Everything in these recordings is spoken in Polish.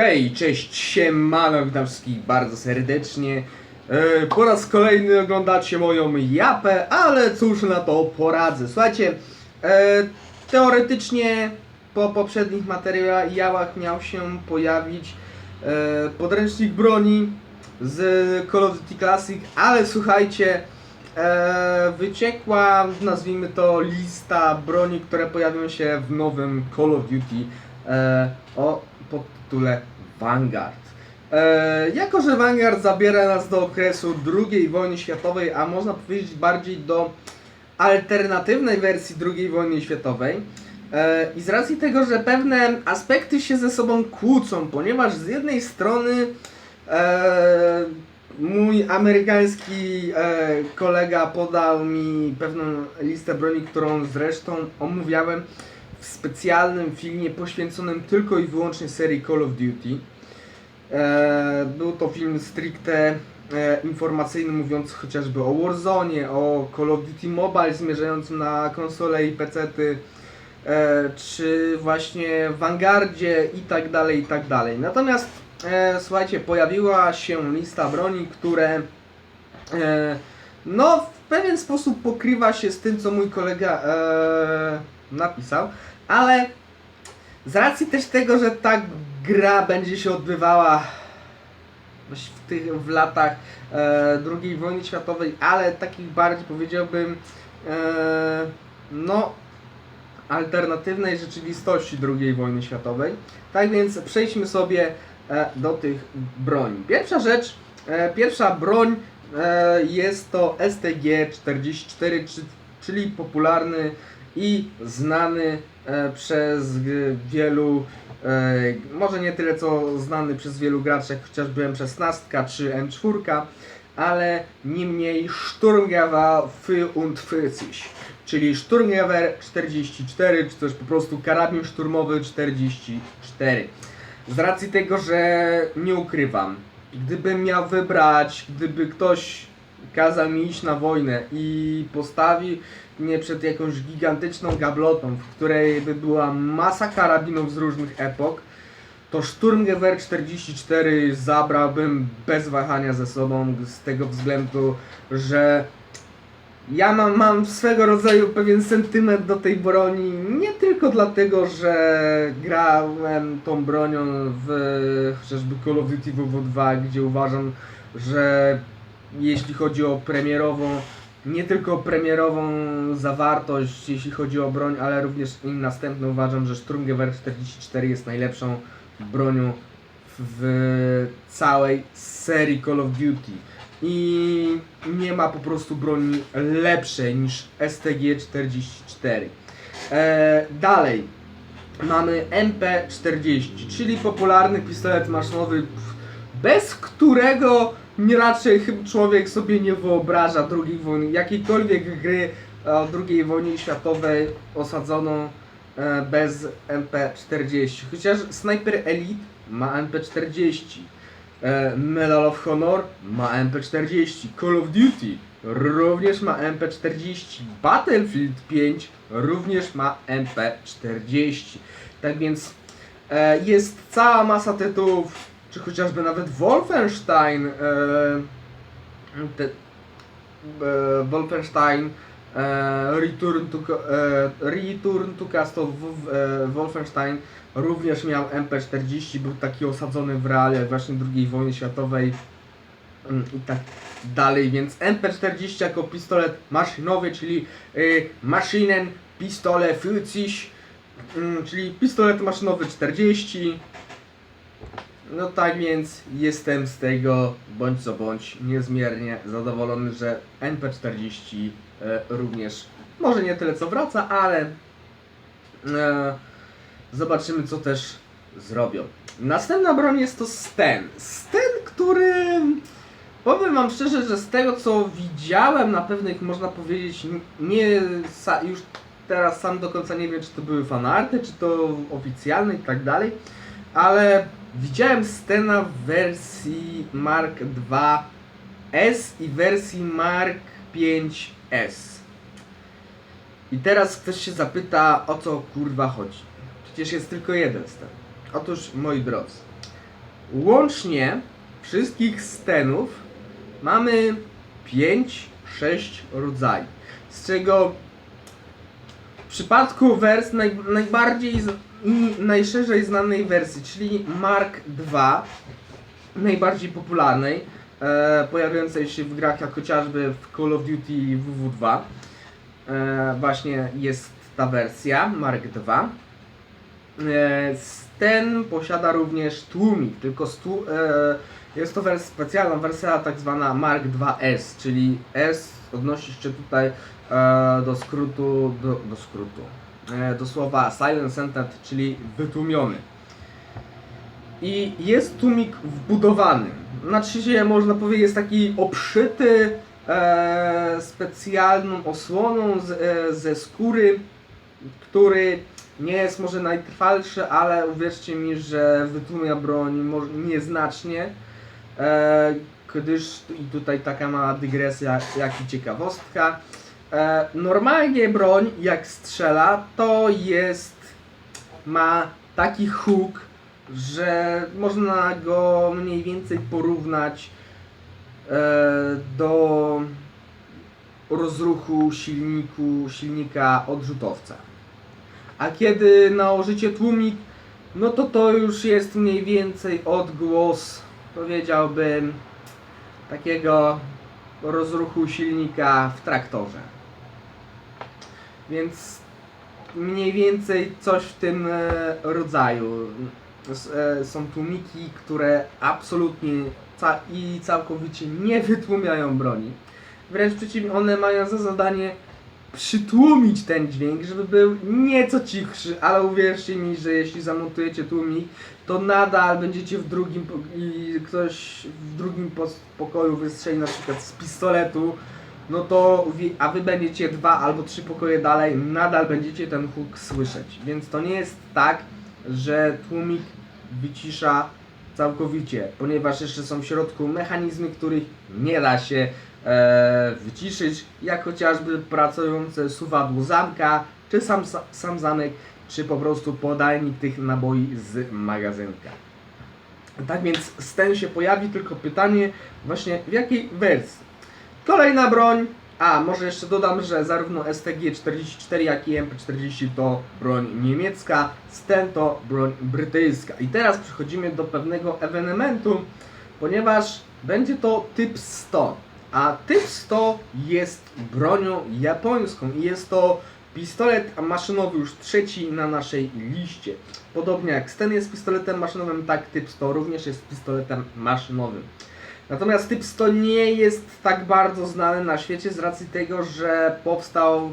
Hej, cześć, siemano, witam wszystkich bardzo serdecznie. E, po raz kolejny oglądacie moją japę, ale cóż na to poradzę. Słuchajcie, e, teoretycznie po poprzednich materiałach miał się pojawić e, podręcznik broni z Call of Duty Classic, ale słuchajcie, wyciekła, nazwijmy to, lista broni, które pojawią się w nowym Call of Duty o pod tytule Vanguard. E, jako, że Vanguard zabiera nas do okresu II wojny światowej, a można powiedzieć bardziej do alternatywnej wersji II wojny światowej, e, i z racji tego, że pewne aspekty się ze sobą kłócą, ponieważ z jednej strony e, mój amerykański e, kolega podał mi pewną listę broni, którą zresztą omówiałem w specjalnym filmie poświęconym tylko i wyłącznie serii Call of Duty. E, był to film stricte e, informacyjny, mówiący chociażby o Warzone, o Call of Duty Mobile zmierzającym na konsole i pecety, e, czy właśnie Vanguardzie i tak dalej, i tak dalej. Natomiast słuchajcie, pojawiła się lista broni, które no w pewien sposób pokrywa się z tym, co mój kolega napisał, ale z racji też tego, że ta gra będzie się odbywała w tych w latach e, II wojny światowej, ale takich bardziej powiedziałbym e, no alternatywnej rzeczywistości II wojny światowej. Tak więc przejdźmy sobie e, do tych broni. Pierwsza rzecz, pierwsza broń jest to STG-44, czy- czyli popularny i znany przez g- wielu, e, może nie tyle co znany przez wielu graczy, jak chociażby M16 czy M4, ale niemniej Sturmgewehr 44, czyli Sturmgewehr 44, czy też po prostu karabin szturmowy 44. Z racji tego, że nie ukrywam, gdybym miał wybrać, gdyby ktoś kazał mi iść na wojnę i postawił mnie przed jakąś gigantyczną gablotą, w której by była masa karabinów z różnych epok, to Sturmgewehr 44 zabrałbym bez wahania ze sobą z tego względu, że ja mam, mam swego rodzaju pewien sentyment do tej broni, nie tylko dlatego, że grałem tą bronią w chociażby Call of Duty WW2, gdzie uważam, że jeśli chodzi o premierową, nie tylko premierową zawartość, jeśli chodzi o broń, ale również i następne uważam, że Sturmgewehr 44 jest najlepszą bronią w całej serii Call of Duty. I nie ma po prostu broni lepszej niż STG-44. E, dalej mamy MP-40, czyli popularny pistolet maszynowy, bez którego nie raczej chyba człowiek sobie nie wyobraża II wojny, jakiejkolwiek gry o II wojnie światowej osadzoną e, bez MP40. Chociaż Sniper Elite ma MP40, e, Medal of Honor ma MP40, Call of Duty również ma MP40, Battlefield 5 również ma MP40. Tak więc e, jest cała masa tytułów, czy chociażby nawet Wolfenstein, e, te, e, Wolfenstein e, Return to, e, Return to Castle w, e, Wolfenstein również miał MP40, był taki osadzony w realiach właśnie II wojny światowej mm, i tak dalej, więc MP40 jako pistolet maszynowy, czyli y, Maschinen Pistole 40, mm, czyli pistolet maszynowy 40. No tak więc jestem z tego bądź co bądź niezmiernie zadowolony, że NP40 e, również może nie tyle co wraca, ale e, zobaczymy co też zrobią. Następna broń jest to Sten. Sten, który powiem wam szczerze, że z tego co widziałem na pewnych można powiedzieć nie już teraz sam do końca nie wiem czy to były fanarty, czy to oficjalne i tak dalej, ale widziałem Stena w wersji Mark II S i wersji Mark 5S. I teraz ktoś się zapyta, o co kurwa chodzi. Przecież jest tylko jeden Sten. Otóż, moi drodzy, Łącznie wszystkich stenów mamy 5-6 rodzajów, z czego w przypadku wers naj, najbardziej najszerzej znanej wersji, czyli Mark II, najbardziej popularnej, e, pojawiającej się w grach jak chociażby w Call of Duty WW2, e, właśnie jest ta wersja Mark II. E, ten posiada również tłumik, tylko stu, e, jest to specjalna wersja tak zwana Mark II-S, czyli S odnosi się tutaj e, do skrótu, do, do skrótu, do słowa Silent Sentence, czyli wytłumiony. I jest tłumik wbudowany. Znaczy się, można powiedzieć, jest taki obszyty e, specjalną osłoną z, e, ze skóry, który nie jest może najtrwalszy, ale uwierzcie mi, że wytłumia broń nieznacznie. E, gdyż i tutaj taka mała dygresja, jak i ciekawostka. E, normalnie broń, jak strzela, to jest ma taki huk, że można go mniej więcej porównać e, do rozruchu silniku, silnika odrzutowca. A kiedy nałożycie tłumik, no to to już jest mniej więcej odgłos, powiedziałbym, takiego rozruchu silnika w traktorze. Więc mniej więcej coś w tym e, rodzaju. E, Są tłumiki, które absolutnie i całkowicie nie wytłumiają broni. Wręcz przeciwnie, one mają za zadanie przytłumić ten dźwięk, żeby był nieco cichszy, ale uwierzcie mi, że jeśli zamontujecie tłumik, to nadal będziecie w drugim i ktoś w drugim pokoju wystrzeli na przykład z pistoletu, no to a wy będziecie dwa albo trzy pokoje dalej, nadal będziecie ten huk słyszeć. Więc to nie jest tak, że tłumik wycisza całkowicie, ponieważ jeszcze są w środku mechanizmy, których nie da się e, wyciszyć, jak chociażby pracujące suwadło zamka, czy sam, sam zamek, czy po prostu podajnik tych naboi z magazynka. Tak więc Sten się pojawi, tylko pytanie właśnie w jakiej wersji. Kolejna broń, a może jeszcze dodam, że zarówno STG-44 jak i MP-40 to broń niemiecka, Sten to broń brytyjska. I teraz przechodzimy do pewnego ewenementu, ponieważ będzie to typ 100. A typ 100 jest bronią japońską i jest to pistolet maszynowy już trzeci na naszej liście. Podobnie jak Sten jest pistoletem maszynowym, tak typ 100 również jest pistoletem maszynowym. Natomiast typ 100 nie jest tak bardzo znany na świecie z racji tego, że powstał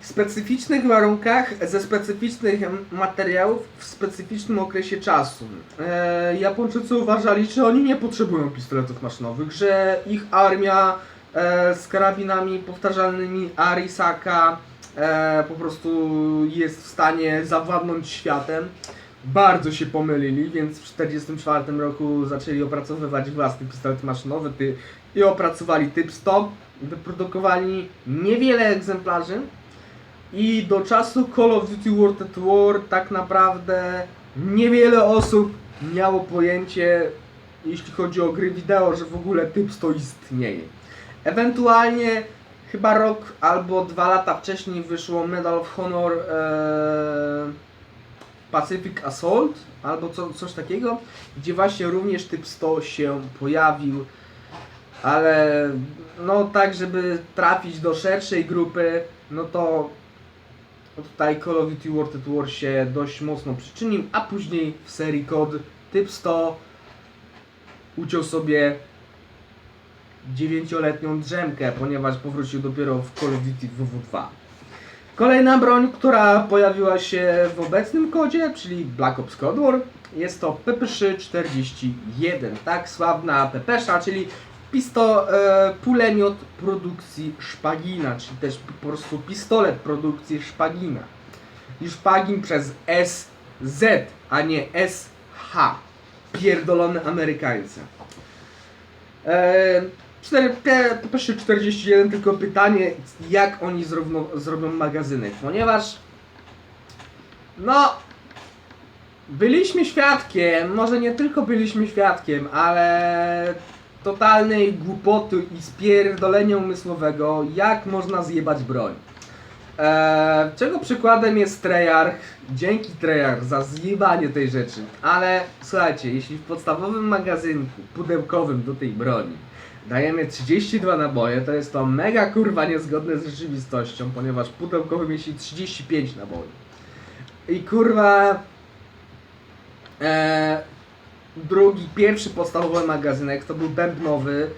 w specyficznych warunkach, ze specyficznych materiałów, w specyficznym okresie czasu. E, Japończycy uważali, że oni nie potrzebują pistoletów maszynowych, że ich armia e, z karabinami powtarzalnymi Arisaka e, po prostu jest w stanie zawładnąć światem. Bardzo się pomylili, więc w 1944 roku zaczęli opracowywać własny pistolet maszynowy ty, i opracowali typ 100. Wyprodukowali niewiele egzemplarzy i do czasu Call of Duty World at War tak naprawdę niewiele osób miało pojęcie, jeśli chodzi o gry wideo, że w ogóle typ 100 istnieje. Ewentualnie chyba rok albo dwa lata wcześniej wyszło Medal of Honor e, Pacific Assault albo co, coś takiego, gdzie właśnie również typ 100 się pojawił, ale no tak, żeby trafić do szerszej grupy, no to tutaj Call of Duty World at War się dość mocno przyczynił, a później w serii kod typ 100 uciął sobie 9-letnią drzemkę, ponieważ powrócił dopiero w Call of Duty WW2. Kolejna broń, która pojawiła się w obecnym kodzie, czyli Black Ops Cold War, jest to PP341, tak sławna Pepesza, czyli pisto, e, pulemiot produkcji Szpagina, czy też po prostu pistolet produkcji Szpagina. I Szpagin przez SZ, a nie SH. Pierdolone Amerykańcy. E, 4, P- 41 tylko pytanie, jak oni zrobią, zrobią magazynek, ponieważ no byliśmy świadkiem, może nie tylko byliśmy świadkiem, ale totalnej głupoty i spierdolenia umysłowego, jak można zjebać broń. Eee, czego przykładem jest Treyarch, dzięki Treyarch za zjebanie tej rzeczy, ale słuchajcie, jeśli w podstawowym magazynku pudełkowym do tej broni dajemy 32 naboje, to jest to mega kurwa niezgodne z rzeczywistością, ponieważ pudełkowy mieści 35 naboi. I kurwa e, drugi, pierwszy podstawowy magazynek to był bębnowy,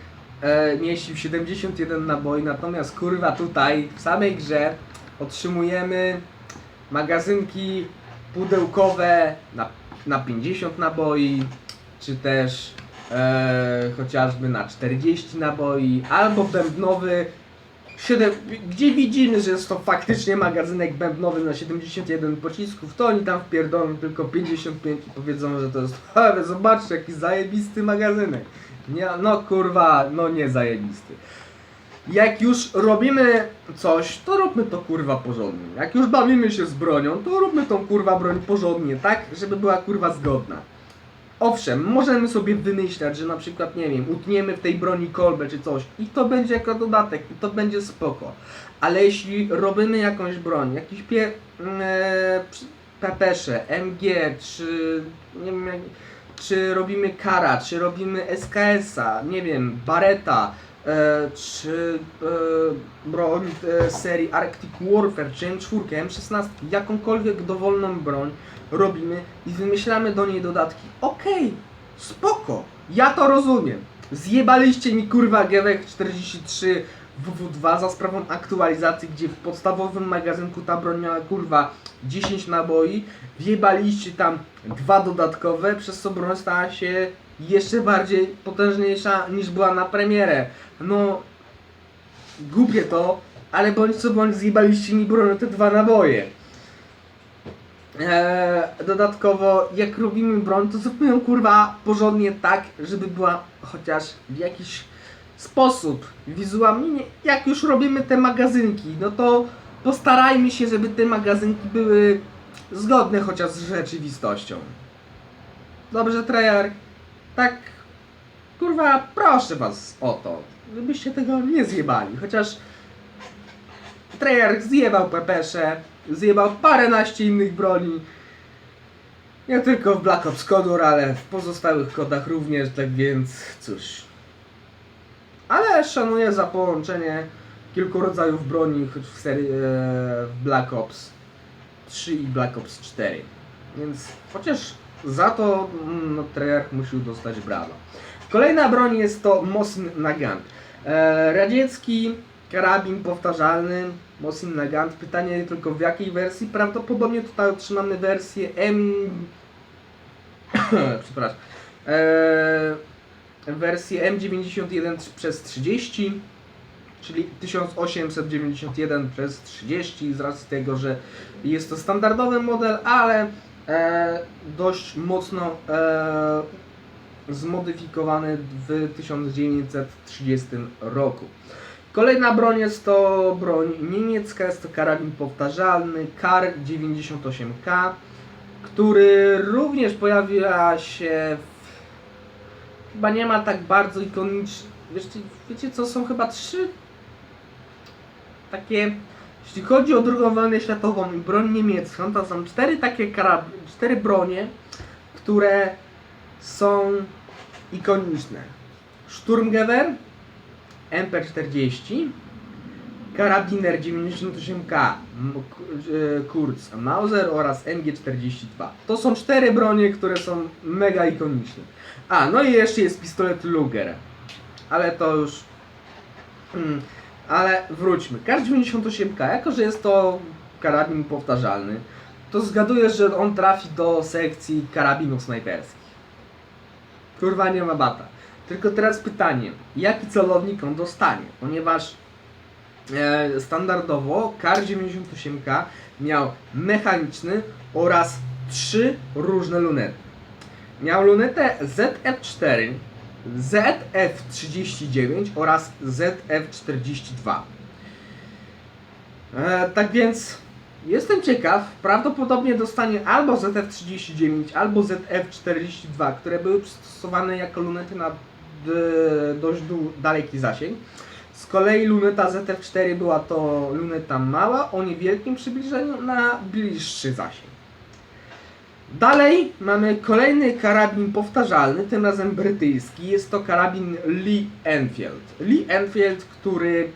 e, mieścił 71 naboi, natomiast kurwa tutaj w samej grze otrzymujemy magazynki pudełkowe na, na 50 naboi, czy też e, chociażby na 40 naboi, albo bębnowy 7, gdzie widzimy, że jest to faktycznie magazynek bębnowy na 71 pocisków, to oni tam wpierdolą tylko 55 i powiedzą, że to jest ale zobaczcie jaki zajebisty magazynek. Nie, no kurwa, no nie zajebisty. Jak już robimy coś, to róbmy to kurwa porządnie. Jak już bawimy się z bronią, to róbmy tą kurwa broń porządnie, tak, żeby była kurwa zgodna. Owszem, możemy sobie wymyślać, że na przykład, nie wiem, utniemy w tej broni kolbę czy coś i to będzie jako dodatek i to będzie spoko. Ale jeśli robimy jakąś broń, jakiś pie... E, przy- pepesze, MG, czy nie wiem, jak, czy robimy Kara, czy robimy SKS-a, nie wiem, Bareta, e, czy e, broń e, serii Arctic Warfare, czy M4, M16, jakąkolwiek dowolną broń robimy i wymyślamy do niej dodatki. Okej, spoko, ja to rozumiem. Zjebaliście mi kurwa GWK 43 WW2 za sprawą aktualizacji, gdzie w podstawowym magazynku ta broń miała kurwa 10 naboi, wjebaliście tam dwa dodatkowe, przez co broń stała się jeszcze bardziej potężniejsza niż była na premierę. No, głupie to, ale bądź co bądź zjebaliście mi broń te dwa naboje. Eee, dodatkowo, jak robimy broń, to zróbmy ją kurwa porządnie tak, żeby była chociaż w jakiś sposób wizualnie. Jak już robimy te magazynki, no to postarajmy się, żeby te magazynki były zgodne chociaż z rzeczywistością. Dobrze, Treyarch? Tak, kurwa, proszę was o to, żebyście tego nie zjebali, chociaż Treyarch zjebał Pepesze, zjebał paręnaście innych broni. Nie tylko w Black Ops Kodor, ale w pozostałych kodach również, tak więc cóż. Ale szanuję za połączenie kilku rodzajów broni w serii e, w Black Ops 3 i Black Ops 4. Więc chociaż za to mm, no, Treyarch dostać brawa. Kolejna broń jest to Mosin Nagant. E, radziecki karabin powtarzalny Mosin Nagant. Pytanie tylko w jakiej wersji? Prawdopodobnie tutaj otrzymamy wersję M... Przepraszam. E, wersję M91 przez 30 czyli 1891 przez 30 z racji tego, że jest to standardowy model, ale e, dość mocno e, zmodyfikowany w 1930 roku. Kolejna broń jest to broń niemiecka, jest to karabin powtarzalny KAR 98K, który również pojawia się w... Chyba nie ma tak bardzo ikoniczny. Wiecie, wiecie co, są chyba trzy takie, jeśli chodzi o drugą wojnę światową i broń niemiecką, to są cztery takie karab cztery bronie, które są ikoniczne. Sturmgewehr, MP40, Karabiner 98K, M- K- e, Kurz Mauser oraz MG42. To są cztery bronie, które są mega ikoniczne. A, no i jeszcze jest pistolet Luger. Ale to już... Hmm, ale wróćmy. Kar-98K, jako że jest to karabin powtarzalny, to zgaduję, że on trafi do sekcji karabinów snajperskich. Kurwa nie ma bata. Tylko teraz pytanie, jaki celownik on dostanie? Ponieważ e, standardowo Kar-98K miał mechaniczny oraz trzy różne lunety. Miał lunetę ZF4, ZF39 oraz ZF42. E, tak więc Jestem ciekaw, prawdopodobnie dostanie albo ZF-39, albo ZF-42, które były przystosowane jako lunety na dość dłu- daleki zasięg. Z kolei luneta ZF-4 była to luneta mała o niewielkim przybliżeniu na bliższy zasięg. Dalej mamy kolejny karabin powtarzalny, tym razem brytyjski. Jest to karabin Lee Enfield. Lee Enfield, który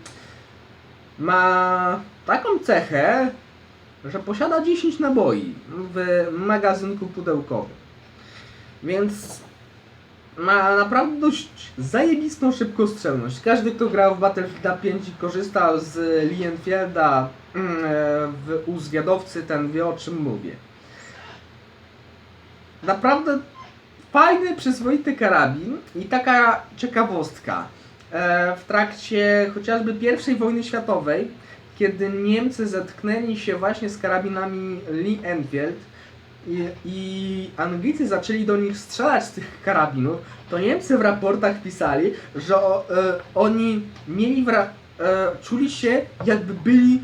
ma taką cechę, że posiada 10 naboi w magazynku pudełkowym. Więc ma naprawdę dość zajebistą szybkostrzelność. Każdy, kto grał w Battlefielda 5 i korzystał z Lee Enfielda mm, e, w, u zwiadowcy, ten wie o czym mówię. Naprawdę fajny, przyzwoity karabin i taka ciekawostka. E, w trakcie chociażby I wojny światowej, kiedy Niemcy zetknęli się właśnie z karabinami Lee Enfield i, i Anglicy zaczęli do nich strzelać z tych karabinów, to Niemcy w raportach pisali, że o, e, oni mieli w e, czuli się jakby byli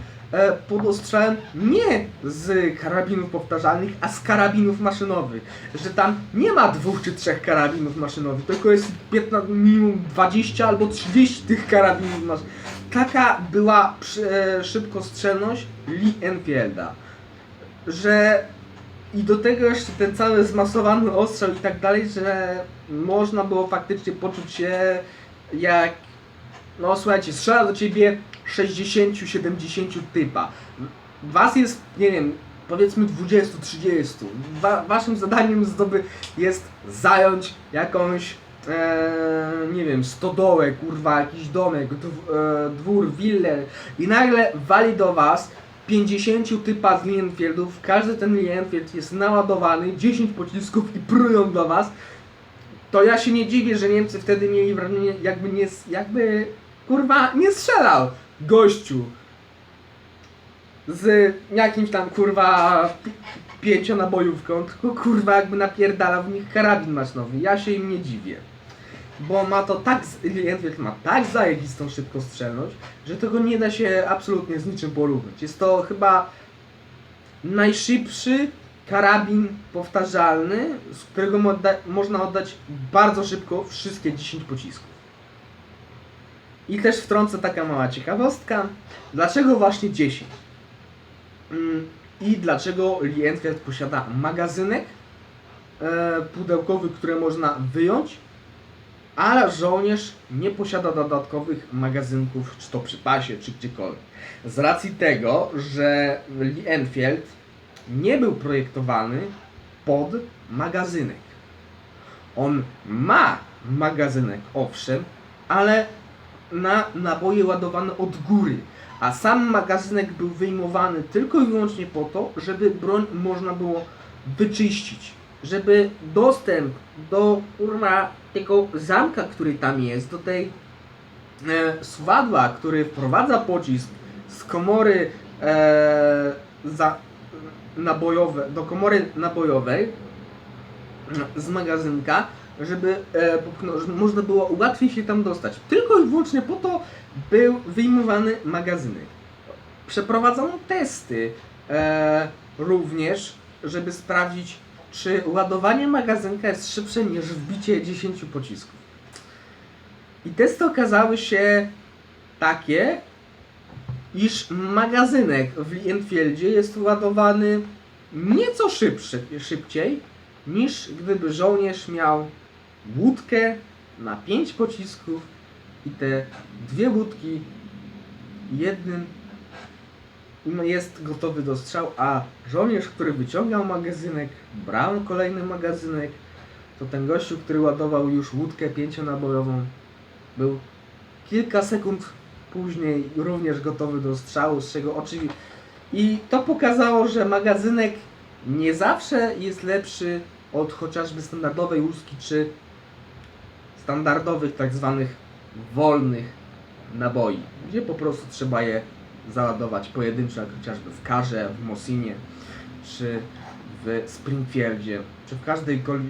pod ostrzałem nie z karabinów powtarzalnych, a z karabinów maszynowych. Że tam nie ma dwóch czy trzech karabinów maszynowych, tylko jest 15, minimum 20 albo 30 tych karabinów maszynowych. Taka była e, szybkostrzelność Lee Enfielda, że i do tego jeszcze ten cały zmasowany ostrzał i tak dalej, że można było faktycznie poczuć się jak no słuchajcie, strzela do ciebie 60-70 typa. Was jest, nie wiem, powiedzmy 20-30. Wa waszym zadaniem zdoby jest zająć jakąś, e, nie wiem, stodołę, kurwa, jakiś domek, dw e, dwór, willę i nagle wali do was 50 typa z Lienfieldów, każdy ten Lienfield jest naładowany, 10 pocisków i prują do was, to ja się nie dziwię, że Niemcy wtedy mieli wrażenie, jakby nie, jakby kurwa nie strzelał gościu z jakimś tam kurwa pi- pięcionabojówką, tylko kurwa jakby napierdalał w nich karabin maszynowy. Ja się im nie dziwię. Bo ma to tak, Lienfield ma tak zajebistą szybkostrzelność, że tego nie da się absolutnie z niczym porównać. Jest to chyba najszybszy karabin powtarzalny, z którego mo- można oddać bardzo szybko wszystkie 10 pocisków. I też wtrącę taka mała ciekawostka. Dlaczego właśnie 10? Mm, I dlaczego Lee Enfield posiada magazynek e, pudełkowy, który można wyjąć, ale żołnierz nie posiada dodatkowych magazynków, czy to przy pasie, czy gdziekolwiek. Z racji tego, że Lee Enfield nie był projektowany pod magazynek. On ma magazynek, owszem, ale na naboje ładowane od góry, a sam magazynek był wyjmowany tylko i wyłącznie po to, żeby broń można było wyczyścić, żeby dostęp do kurwa tego zamka, który tam jest, do tej e, swadła, który wprowadza pocisk z komory e, za, nabojowe, do komory nabojowej z magazynka, żeby, e, można było łatwiej się tam dostać. Tylko i wyłącznie po to był wyjmowany magazynek. Przeprowadzono testy e, również, żeby sprawdzić, czy ładowanie magazynka jest szybsze niż wbicie 10 pocisków. I testy okazały się takie, iż magazynek w Lee Enfieldzie jest ładowany nieco szybszy, szybciej niż gdyby żołnierz miał łódkę na 5 pocisków i te dwie łódki jednym no, jest gotowy do strzał, a żołnierz, który wyciągał magazynek, brał kolejny magazynek, to ten gościu, który ładował już łódkę pięcionabojową, był kilka sekund później również gotowy do strzału, z czego oczywiście... I to pokazało, że magazynek nie zawsze jest lepszy od chociażby standardowej łuski, czy standardowych tak zwanych wolnych naboi, gdzie po prostu trzeba je załadować pojedynczo, jak chociażby w Karze, w Mosinie, czy w Springfieldzie, czy w każdej kol-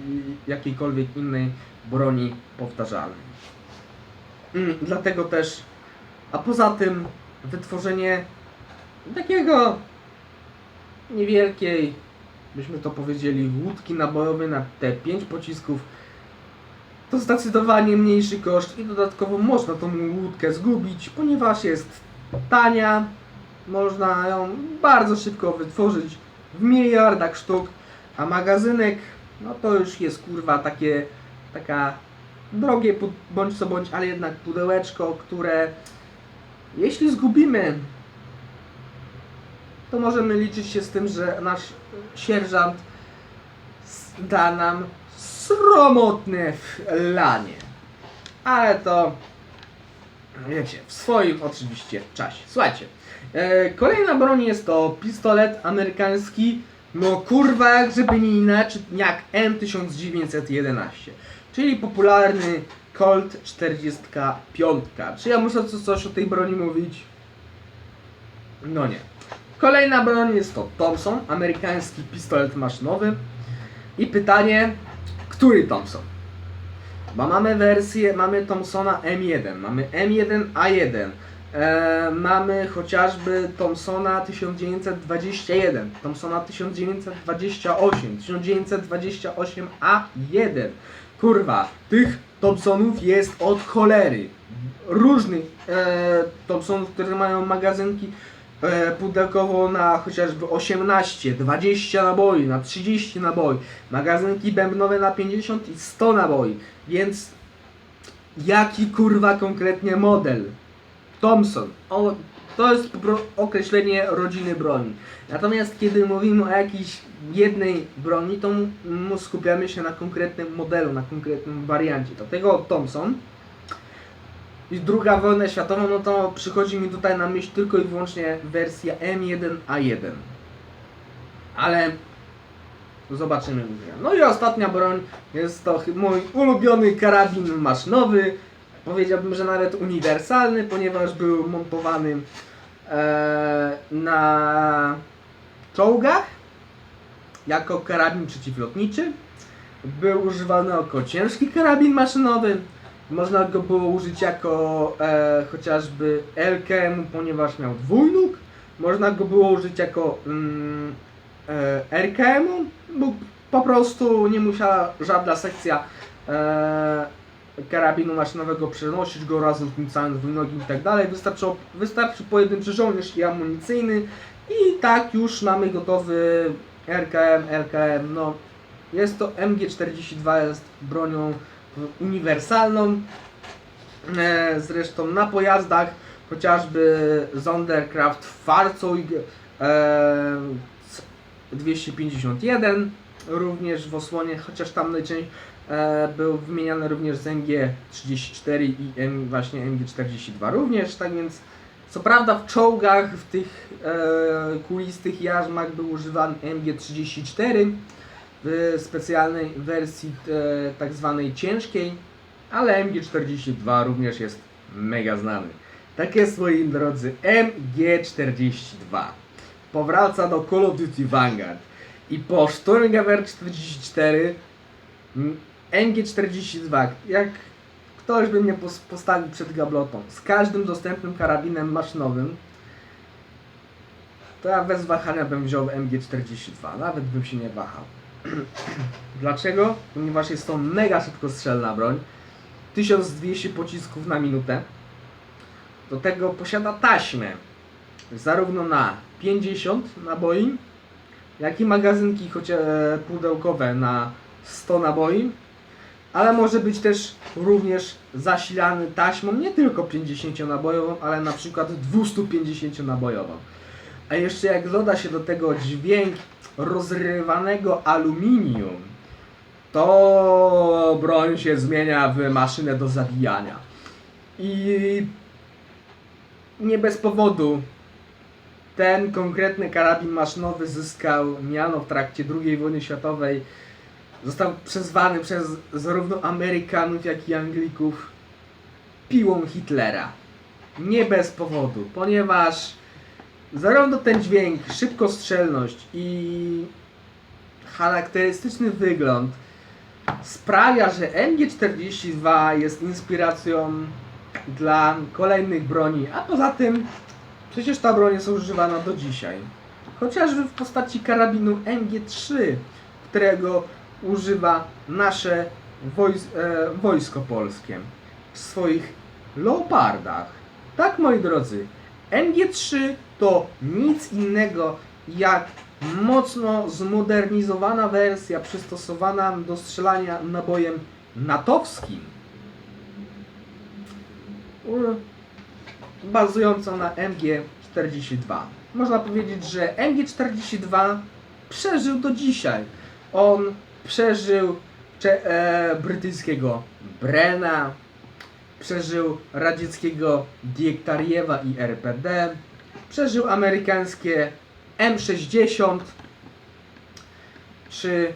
jakiejkolwiek innej broni powtarzalnej. Mm, dlatego też, a poza tym wytworzenie takiego niewielkiej, byśmy to powiedzieli, łódki nabojowej na te 5 pocisków, to zdecydowanie mniejszy koszt i dodatkowo można tą łódkę zgubić, ponieważ jest tania, można ją bardzo szybko wytworzyć w miliardach sztuk, a magazynek, no to już jest kurwa takie, taka drogie bądź co bądź, ale jednak pudełeczko, które jeśli zgubimy, to możemy liczyć się z tym, że nasz sierżant da nam sromotne w lanie. Ale to wiecie, w swoim oczywiście czasie. Słuchajcie, e, kolejna broń jest to pistolet amerykański, no kurwa, jak żeby nie inaczej, jak M1911, czyli popularny Colt 45. Czy ja muszę co, coś o tej broni mówić? No nie. Kolejna broń jest to Thompson, amerykański pistolet maszynowy. I pytanie, który Thompson? Bo mamy wersję, mamy Thompsona M1, mamy M1A1, e, mamy chociażby Thompsona 1921, Thompsona 1928, 1928A1. Kurwa, tych Thompsonów jest od cholery. Różnych e, Thompsonów, które mają magazynki e, pudełkowo na chociażby 18, 20 naboi, na 30 naboi, magazynki bębnowe na 50 i 100 naboi, więc jaki kurwa konkretnie model? Thompson. O, to jest określenie rodziny broni. Natomiast kiedy mówimy o jakiejś jednej broni, to skupiamy się na konkretnym modelu, na konkretnym wariancie. Dlatego Thompson i druga wojna światowa, no to przychodzi mi tutaj na myśl tylko i wyłącznie wersja M1A1. Ale zobaczymy. No i ostatnia broń jest to mój ulubiony karabin maszynowy. Powiedziałbym, że nawet uniwersalny, ponieważ był montowany e, na czołgach jako karabin przeciwlotniczy. Był używany jako ciężki karabin maszynowy. Można go było użyć jako e, chociażby LKM, ponieważ miał dwójnóg. Można go było użyć jako mm, e, bo po prostu nie musiała żadna sekcja e, karabinu maszynowego przenosić go razem z tym całym dwójnogiem i tak dalej. Wystarczy, wystarczy pojedynczy żołnierz i amunicyjny i tak już mamy gotowy RKM, LKM. No, jest to MG42, jest bronią uniwersalną. E, zresztą na pojazdach chociażby Sonderkraft Fahrzeug e, 251 również w osłonie, chociaż tam najczęściej e, był wymieniany również z MG34 i M, właśnie MG42 również, tak więc co prawda w czołgach, w tych e, kulistych jarzmach był używany MG34 w specjalnej wersji e, tak zwanej ciężkiej, ale MG42 również jest mega znany. Tak jest moi drodzy, MG42 powraca do Call of Duty Vanguard i po Sturmgewehr 44 mm, MG42 jak ktoś by mnie pos- postawił przed gablotą z każdym dostępnym karabinem maszynowym to ja bez wahania bym wziął MG42, nawet bym się nie wahał. Dlaczego? Ponieważ jest to mega szybkostrzelna broń. 1200 pocisków na minutę. Do tego posiada taśmę zarówno na 50 naboi, jak i magazynki e, pudełkowe na 100 naboi, ale może być też również zasilany taśmą nie tylko 50 nabojową, ale na przykład 250 nabojową. A jeszcze jak doda się do tego dźwięk rozrywanego aluminium, to broń się zmienia w maszynę do zabijania. I nie bez powodu ten konkretny karabin maszynowy zyskał miano w trakcie II wojny światowej. Został przezwany przez zarówno Amerykanów, jak i Anglików piłą Hitlera. Nie bez powodu, ponieważ zarówno ten dźwięk, szybkostrzelność i charakterystyczny wygląd sprawia, że MG42 jest inspiracją dla kolejnych broni, a poza tym przecież ta broń jest używana do dzisiaj. chociażby w postaci karabinu MG3, którego używa nasze wojs e, wojsko polskie w swoich leopardach. Tak, moi drodzy, MG3 to nic innego jak mocno zmodernizowana wersja przystosowana do strzelania nabojem natowskim. Bazującą na MG42. Można powiedzieć, że MG42 przeżył do dzisiaj. On przeżył cze- e, brytyjskiego Brena, przeżył radzieckiego Diektariewa i RPD, przeżył amerykańskie M60, czy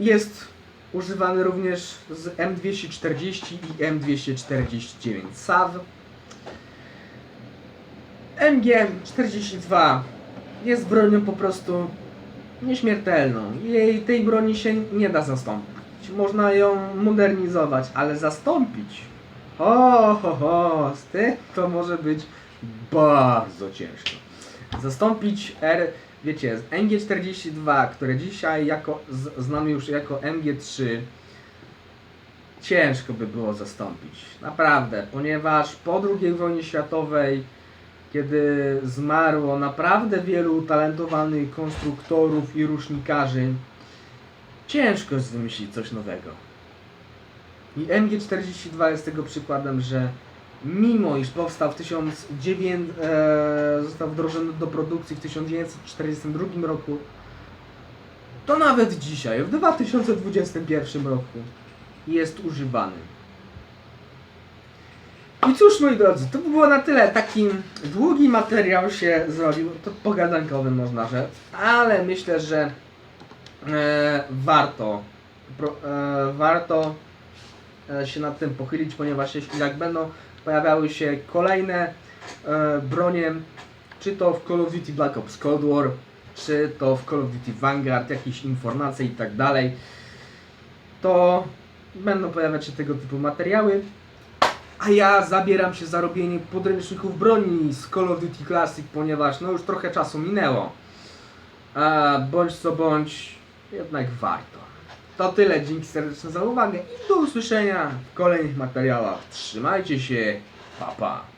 jest używany również z M240 i M249 SAW. MG42 jest bronią po prostu nieśmiertelną. Jej tej broni się nie da zastąpić. Można ją modernizować, ale zastąpić. O, ho, ho, z tym to może być bardzo ciężko. Zastąpić R, wiecie, z MG42, które dzisiaj jako, znamy już jako MG3, ciężko by było zastąpić. Naprawdę, ponieważ po II wojnie światowej, kiedy zmarło naprawdę wielu utalentowanych konstruktorów i rusznikarzy, ciężko jest wymyślić coś nowego. I MG42 jest tego przykładem, że mimo iż powstał w 1900, e, został wdrożony do produkcji w 1942 roku, to nawet dzisiaj, w 2021 roku, jest używany. I cóż, moi drodzy, to by było na tyle. Taki długi materiał się zrobił, to pogadankowy można rzec, ale myślę, że e, warto, pro, e, warto e, się nad tym pochylić, ponieważ jeśli jak będą pojawiały się kolejne e, bronie, czy to w Call of Duty Black Ops Cold War, czy to w Call of Duty Vanguard, jakieś informacje i tak dalej, to będą pojawiać się tego typu materiały. A ja zabieram się za robienie podręczników broni z Call of Duty Classic, ponieważ no już trochę czasu minęło. A bądź co bądź, jednak warto. To tyle, dzięki serdecznie za uwagę i do usłyszenia w kolejnych materiałach. Trzymajcie się, pa pa.